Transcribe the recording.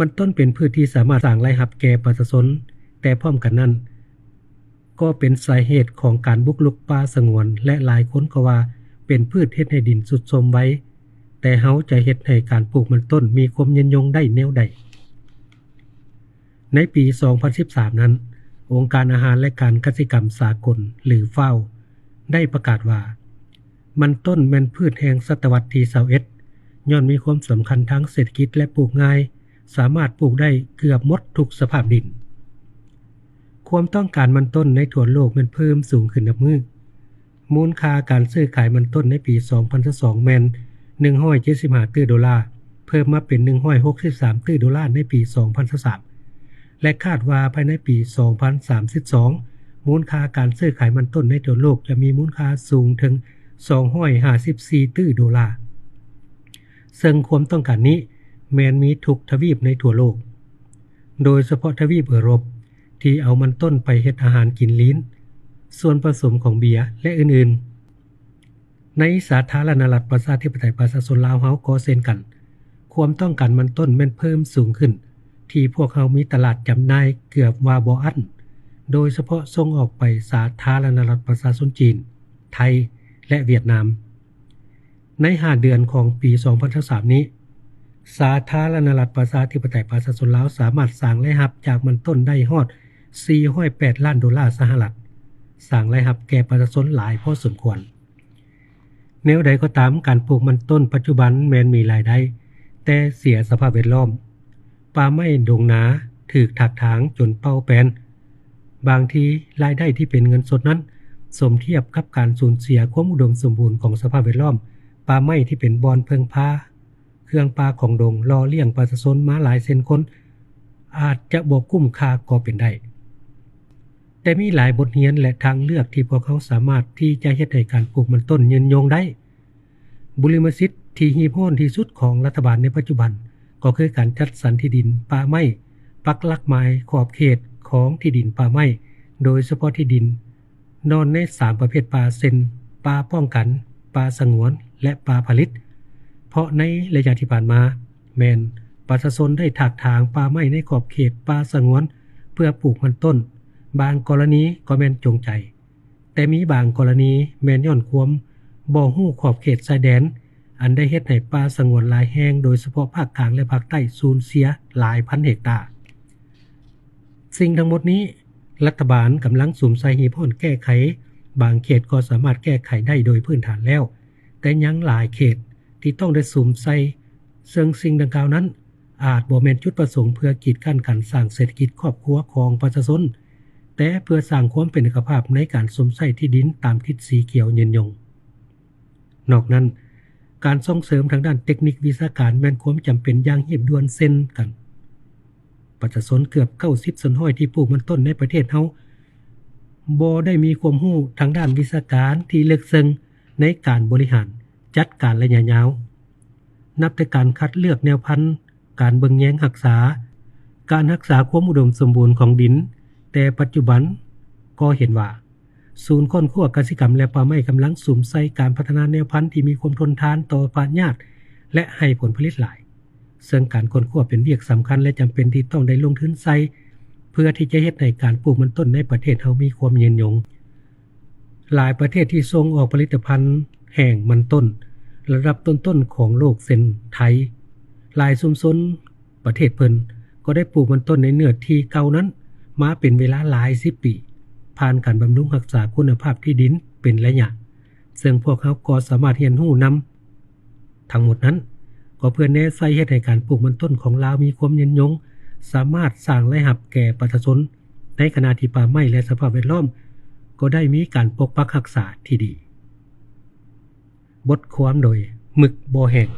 มันต้นเป็นพืชที่สามารถสร้างรายรับแก่ประชาชนแต่พร้อมกันนั้น ก็เป็นสาเหตุของการบุกลุกป่าสงวน และหลายคนก็ว่าเป็นพืชเฮ็ดให้ดินสุดโทรมไว้ แต่เฮาจะเฮ็ดให้การปลูกมันต้นมีความยืนยงได้แนวใดในปี 2013 นั้น องค์การอาหารและการเกษตรกรรมสากลหรือเฝ้า ได้ประกาศว่า มันต้นแมนพืชแห่งศตวรรษที่21ย้อนมีความสำคัญทั้งเศรษฐกิจและปลูกง่าย สามารถปลูกได้เกือบหมดทุกสภาพดิน ความต้องการมันต้นในทั่วโลกมันเพิ่มสูงขึ้นนับมือ มูลค่าการซื้อขายมันต้นในปี 2022แมน175ตื้อดอลลาร์ เพิ่มมาเป็น 163ตื้อดอลลาร์ในปี 2023 และคาดว่าภายในปี 2032 มูลค่าการซื้อขายมันต้นในทั่วโลกจะมีมูลค่าสูงถึง 254ตื้อดอลลาร์ซึ่งความต้องการนี้ แมนมีทุกทวีปในทั่วโลก โดยเฉพาะทวีปเอรบที่เอามันต้นไปเฮ็ดอาหารกินลิ้น ส่วนผสมของเบียร์และอื่นๆ ในสาธารณรัฐประชาธิปไตยประชาชนลาวเฮาก็เช่นกัน ความต้องการมันต้นแม่นเพิ่มสูงขึ้น ที่พวกเขามีตลาดจำหน่ายเกือบว่าบ่อั้นโดยเฉพาะส่งออกไปสาธารณรัฐประชาชนจีน ไทยและเวียดนาม ใน5เดือนของปี 2023นี้ สาธารณรัฐประชาธิปไตยประชาชนลาวสามารถสร้างรายรับจากมันต้นได้ฮอด408ล้านดอลลาร์สหรัฐสร้างรายรับแก่ประชาชนหลายพอสมควร แนวใดก็ตามการปลูกมันต้นปัจจุบันแม้นมีรายได้ แต่เสียสภาพแวดล้อม ป่าไม้ดงนาถูกถักถางจนเป้าแปนบางทีรายได้ที่เป็นเงินสดนั้น สมเทียบกับการสูญเสียความอุดมสมบูรณ์ของสภาพแวดล้อม ป่าไม้ที่เป็นบอนเพิงพา เครื่องปลาของดงรอเลี้ยงประชาชนมาหลายเซนคน อาจจะบ่คุ้มค่าก็เป็นได้ แต่มีหลายบทเรียนและทางเลือกที่พวกเขาสามารถที่จะเฮ็ดให้การปลูกมันต้นยืนยงได้ บุริมสิทธิ์ที่ฮีบโหนที่สุดของรัฐบาลในปัจจุบัน ก็คือการจัดสรรที่ดินป่าไม้ปักลักไม้ขอบเขตของที่ดินป่าไม้โดยเฉพาะที่ดิน นอนใน3ประเภทป่าเซนป่าป้องกันป่าสงวนและป่าผลิต เพราะในระยะที่ผ่านมา แมนประชาชนได้ถากถางป่าไม้ในขอบเขตป่าสงวน เพื่อปลูกมันต้น บางกรณีก็แมนจงใจ แต่มีบางกรณีแมนย่อนควมบ่ฮู้ขอบเขตชายแดน อันได้เฮ็ดให้ป่าสงวนหลายแห่งโดยเฉพาะภาคกลางและภาคใต้สูญเสียหลายพันเฮกตาร์สิ่งทั้งหมดนี้ รัฐบาลกำลังสุ่มใส่หีบห่อนแก้ไข บางเขตก็สามารถแก้ไขได้โดยพื้นฐานแล้ว แต่ยังหลายเขต ที่ต้องได้สุ่มใส่ซึ่งสิ่งดังกล่าวนั้น อาจบ่แม่นจุดประสงค์เพื่อกีดกั้นการสร้างเศรษฐกิจครอบครัวของประชาชนแต่เพื่อสร้างความเป็นเอกภาพในการสมใส่ที่ดินตามทิศสีเขียวเยืนยง นอกนั้น การส่งเสริมทางด้านเทคนิควิชาการแม่นความจำเป็นอย่างหีบด่วนเส้นกัน ประชาชนเกือบ90ส่วนห้อยที่ปลูกมันต้นในประเทศเฮาบ่ได้มีความรู้ทางด้านวิชาการที่ลึกซึ้งในการบริหาร จัดการระยะยาว นับแต่การคัดเลือกแนวพันธุ์ การเบิงแยงรักษา การรักษาความอุดมสมบูรณ์ของดิน แต่ปัจจุบันก็เห็นว่า ศูนย์ค้นคว้ากสิกรรมและป่าไม้กำลังสุ่มใส่การพัฒนาแนวพันธุ์ที่มีความทนทานต่อปาญาติและให้ผลผลิตหลาย ซึ่งการค้นคว้าเป็นเวียกสำคัญและจำเป็นที่ต้องได้ลงทุนใส่เพื่อที่จะเฮ็ดให้การปลูกมันต้นในประเทศเฮามีความยืนยง หลายประเทศที่ส่งออกผลิตภัณฑ์ แห่งมันต้น ระดับต้นๆของโลกเช่นไทยหลายชุมชนประเทศเพิ่นก็ได้ปลูกมันต้นในเนื้อที่เก่านั้น มาเป็นเวลาหลายสิบปี ผ่านการบำรุงรักษาคุณภาพที่ดินเป็นระยะ ซึ่งพวกเขาก็สามารถเรียนรู้นำทั้งหมดนั้น ก็เพื่อแน่ใส่เฮ็ดให้การปลูกมันต้นของลาวมีความยืนยง สามารถสร้างรายรับแก่ประชาชนในขณะที่ป่าไม้และสภาพแวดล้อม ก็ได้มีการปกปักรักษาที่ดี บทความโดย มึกโบแหง